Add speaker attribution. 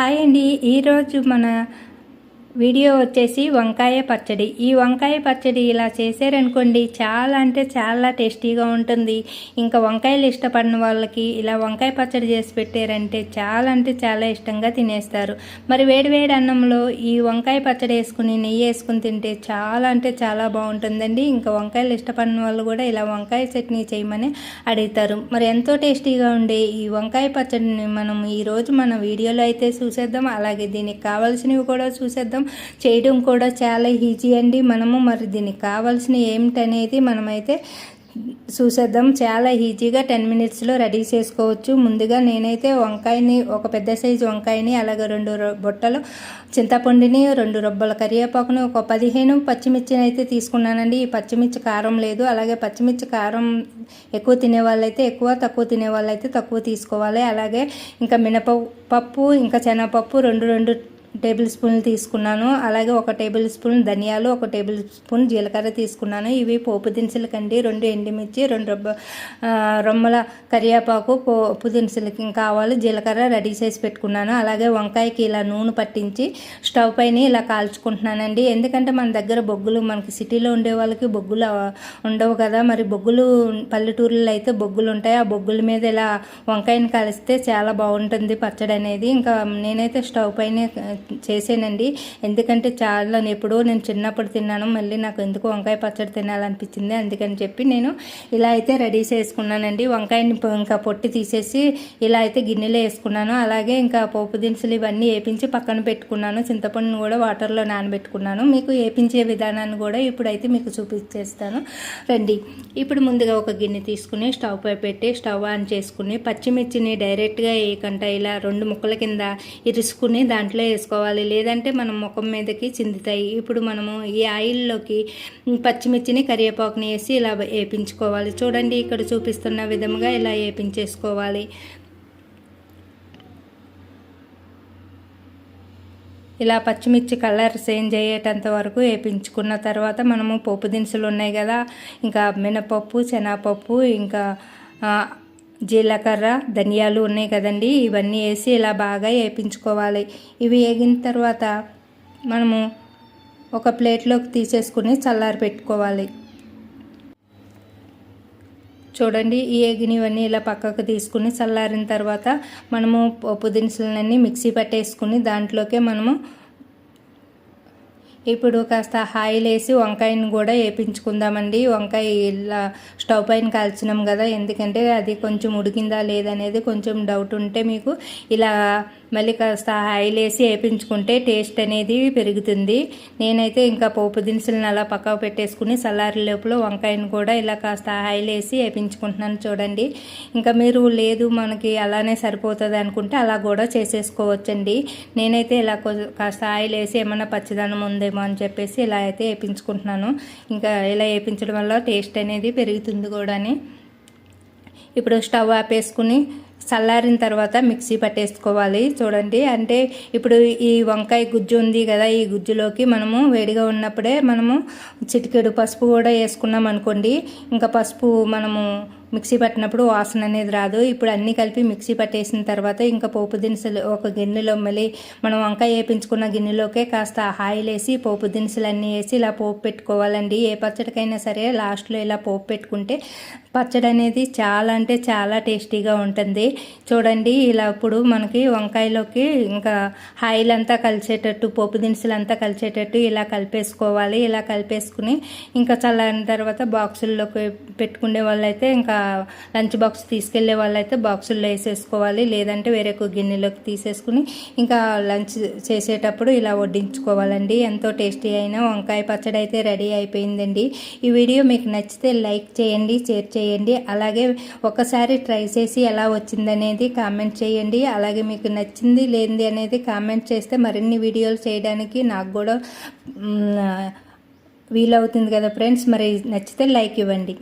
Speaker 1: Hi అండి. ఈరోజు మన వీడియో వచ్చేసి వంకాయ పచ్చడి. ఈ వంకాయ పచ్చడి ఇలా చేశారనుకోండి చాలా అంటే చాలా టేస్టీగా ఉంటుంది. ఇంకా వంకాయలు ఇష్టపడిన వాళ్ళకి ఇలా వంకాయ పచ్చడి చేసి పెట్టారంటే చాలా అంటే చాలా ఇష్టంగా తినేస్తారు. మరి వేడివేడి అన్నంలో ఈ వంకాయ పచ్చడి వేసుకుని నెయ్యి వేసుకుని తింటే చాలా అంటే చాలా బాగుంటుందండి. ఇంకా వంకాయలు ఇష్టపడిన వాళ్ళు కూడా ఇలా వంకాయ చట్నీ చేయమని అడుగుతారు. మరి ఎంతో టేస్టీగా ఉండే ఈ వంకాయ పచ్చడిని మనం ఈరోజు మన వీడియోలో అయితే చూసేద్దాం. అలాగే దీనికి కావాల్సినవి కూడా చూసేద్దాం. చేయడం కూడా చాలా ఈజీ అండి. మనము మరి దీనికి కావాల్సిన ఏమిటనేది మనమైతే చూసేద్దాం. చాలా ఈజీగా టెన్ మినిట్స్లో రెడీ చేసుకోవచ్చు. ముందుగా నేనైతే వంకాయని ఒక పెద్ద సైజు వంకాయని అలాగే రెండు రొ- బుట్టలు చింతపండుని రెండు రొబ్బల కరివేపాకుని ఒక పదిహేను పచ్చిమిర్చిని అయితే తీసుకున్నానండి. ఈ పచ్చిమిర్చి కారం లేదు. అలాగే పచ్చిమిర్చి కారం ఎక్కువ తినే వాళ్ళైతే ఎక్కువ తక్కువ తినే వాళ్ళైతే తక్కువ తీసుకోవాలి. అలాగే ఇంకా మినపప్పు ఇంకా శనగపప్పు రెండు రెండు టేబుల్ స్పూన్లు తీసుకున్నాను. అలాగే ఒక టేబుల్ స్పూన్ ధనియాలు ఒక టేబుల్ స్పూన్ జీలకర్ర తీసుకున్నాను. ఇవి పోపు దినుసులు కండి రెండు ఎండుమిర్చి రెండు రొమ్మల కరివేపాకు పోపు దినుసులకి కావాలి. జీలకర్ర రెడీ చేసి పెట్టుకున్నాను. అలాగే వంకాయకి ఇలా నూనె పట్టించి స్టవ్ పైన ఇలా కాల్చుకుంటున్నానండి. ఎందుకంటే మన దగ్గర బొగ్గులు మనకి సిటీలో ఉండే వాళ్ళకి బొగ్గులు ఉండవు కదా. మరి బొగ్గులు పల్లెటూరులో అయితే బొగ్గులు ఉంటాయి. ఆ బొగ్గుల మీద ఇలా వంకాయని కలిస్తే చాలా బాగుంటుంది పచ్చడి అనేది ఇంకా నేనైతే స్టవ్ పైనే చేసానండి ఎందుకంటే చాలా ఎప్పుడో నేను చిన్నప్పుడు తిన్నాను. మళ్ళీ నాకు ఎందుకు వంకాయ పచ్చడి తినాలనిపించింది. అందుకని చెప్పి నేను ఇలా అయితే రెడీ చేసుకున్నానండి. వంకాయని ఇంకా పొట్టి తీసేసి ఇలా అయితే గిన్నెలో వేసుకున్నాను. అలాగే ఇంకా పోపు దినుసులు ఇవన్నీ వేపించి పక్కన పెట్టుకున్నాను. చింతపండును కూడా వాటర్లో నానబెట్టుకున్నాను. మీకు వేపించే విధానాన్ని కూడా ఇప్పుడైతే మీకు చూపించేస్తాను రండి. ఇప్పుడు ముందుగా ఒక గిన్నె తీసుకుని స్టవ్ పై పెట్టి స్టవ్ ఆన్ చేసుకుని పచ్చిమిర్చిని డైరెక్ట్గా వేయకుండా ఇలా రెండు ముక్కల కింద ఇరుసుకుని దాంట్లో వేసుకుని వేసుకోవాలి. లేదంటే మనం ముఖం మీదకి చిందుతాయి. ఇప్పుడు మనము ఈ ఆయిల్లోకి పచ్చిమిర్చిని కరివేపాకుని వేసి ఇలా వేపించుకోవాలి. చూడండి ఇక్కడ చూపిస్తున్న విధముగా ఇలా వేపించేసుకోవాలి. ఇలా పచ్చిమిర్చి కలర్ చేంజ్ అయ్యేటంత వరకు వేపించుకున్న తర్వాత మనము పప్పు దినుసులు ఉన్నాయి కదా ఇంకా మినపప్పు శనగపప్పు ఇంకా జీలకర్ర ధనియాలు ఉన్నాయి కదండి. ఇవన్నీ వేసి ఇలా బాగా వేపించుకోవాలి. ఇవి వేగిన తర్వాత మనము ఒక ప్లేట్లోకి తీసేసుకుని చల్లారి పెట్టుకోవాలి. చూడండి ఈ ఎగినివన్నీ ఇలా పక్కకు తీసుకుని చల్లారిన తర్వాత మనము పప్పు దినుసులన్నీ మిక్సీ పట్టేసుకుని దాంట్లోకే మనము ఇప్పుడు కాస్త ఆయిల్ వేసి వంకాయని కూడా వేపించుకుందామండి. వంకాయ ఇలా స్టవ్ పైన కాల్చినాం కదా ఎందుకంటే అది కొంచెం ఉడికిందా లేదనేది కొంచెం డౌట్ ఉంటే మీకు ఇలా మళ్ళీ కాస్త ఆయిల్ వేసి వేపించుకుంటే టేస్ట్ అనేది పెరుగుతుంది. నేనైతే ఇంకా పోపు దినుసులను అలా పక్కకు పెట్టేసుకుని సల్లారి లోపల వంకాయని కూడా ఇలా కాస్త ఆయిల్ వేసి వేపించుకుంటున్నాను చూడండి. ఇంకా మీరు లేదు మనకి అలానే సరిపోతుంది అనుకుంటే అలా కూడా చేసేసుకోవచ్చండి. నేనైతే ఇలా కాస్త ఆయిల్ వేసి ఏమైనా పచ్చిదనం ఉందేమో అని చెప్పేసి ఇలా అయితే వేపించుకుంటున్నాను. ఇంకా ఇలా వేపించడం వల్ల టేస్ట్ అనేది పెరుగుతుంది కూడాని. ఇప్పుడు స్టవ్ ఆపేసుకుని చల్లారిన తర్వాత మిక్సీ పట్టేసుకోవాలి. చూడండి అంటే ఇప్పుడు ఈ వంకాయ గుజ్జు ఉంది కదా ఈ గుజ్జులోకి మనము వేడిగా ఉన్నప్పుడే మనము చిటికెడు పసుపు కూడా వేసుకున్నాం అనుకోండి ఇంకా పసుపు మనము మిక్సీ పట్టినప్పుడు వాసన అనేది రాదు. ఇప్పుడు అన్నీ కలిపి మిక్సీ పట్టేసిన తర్వాత ఇంకా పోపు దినుసులు ఒక గిన్నెలో మళ్ళీ మనం వంకాయ వేపించుకున్న గిన్నెలోకే కాస్త ఆయిల్ వేసి పోపు దినుసులు అన్నీ వేసి ఇలా పోపు పెట్టుకోవాలండి. ఏ పచ్చడికైనా సరే లాస్ట్లో ఇలా పోపు పెట్టుకుంటే పచ్చడి అనేది చాలా అంటే చాలా టేస్టీగా ఉంటుంది. చూడండి ఇలా ఇప్పుడు మనకి వంకాయలోకి ఇంకా ఆయిల్ అంతా కలిసేటట్టు పోపు దినుసులు అంతా కలిసేటట్టు ఇలా కలిపేసుకోవాలి. ఇలా కలిపేసుకుని ఇంకా చల్లారిన తర్వాత బాక్సుల్లోకి పెట్టుకునే వాళ్ళైతే ఇంకా లంచ్ బాక్స్ తీసుకెళ్ళే వాళ్ళైతే బాక్సుల్లో వేసేసుకోవాలి. లేదంటే వేరే ఒక గిన్నెలోకి తీసేసుకుని ఇంకా లంచ్ చేసేటప్పుడు ఇలా వడ్డించుకోవాలండి. ఎంతో టేస్టీ అయిన వంకాయ పచ్చడి అయితే రెడీ అయిపోయిందండి. ఈ వీడియో మీకు నచ్చితే లైక్ చేయండి షేర్ చేయండి. అలాగే ఒకసారి ట్రై చేసి ఎలా వచ్చిందనేది కామెంట్ చేయండి. అలాగే మీకు నచ్చింది లేనిది అనేది కామెంట్ చేస్తే మరిన్ని వీడియోలు చేయడానికి నాకు కూడా వీలవుతుంది కదా ఫ్రెండ్స్. మరి నచ్చితే లైక్ ఇవ్వండి.